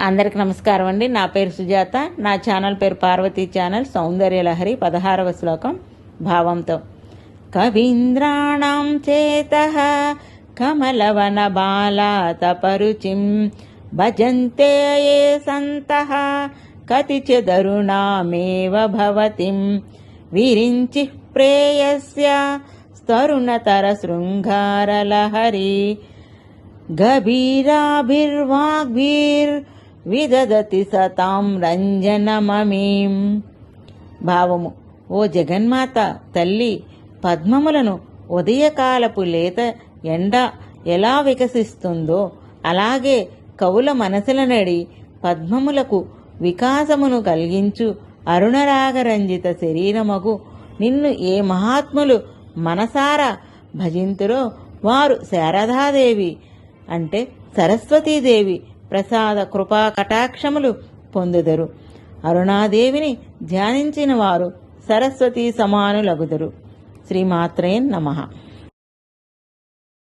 అందరికి నమస్కారం అండి. నా పేరు సుజాత. నా ఛానల్ పేరు పార్వతీ ఛానల్. సౌందర్య లహరి పదహారవ శ్లోకం భావంతో. కవీంద్రాణం చేత కమలవన బాలాతపరుచిం భజంతే ఏ సంతః కతిచిదరుణామేవ భవతిం విరించి ప్రేయస్య స్తరుణతర శృంగారలహరి గభీరాభిర్వాగ్భీర్ విదదతి సతాం రంజనమమీం. భావము ఓ జగన్మాత తల్లి పద్మములను ఉదయకాలపు లేత ఎండ ఎలా వికసిస్తుందో అలాగే కవుల మనసుల నడి పద్మములకు వికాసమును కలిగించు అరుణరాగరంజిత శరీరమగు నిన్ను ఏ మహాత్ములు మనసారా భజింతురో వారు శారదాదేవి అంటే సరస్వతీదేవి ప్రసాద కృపా కటాక్షములు పొందుదరు. అరుణాదేవిని ధ్యానించిన వారు సరస్వతి సమానులగుదరు. శ్రీమాత్రేన్ నమః.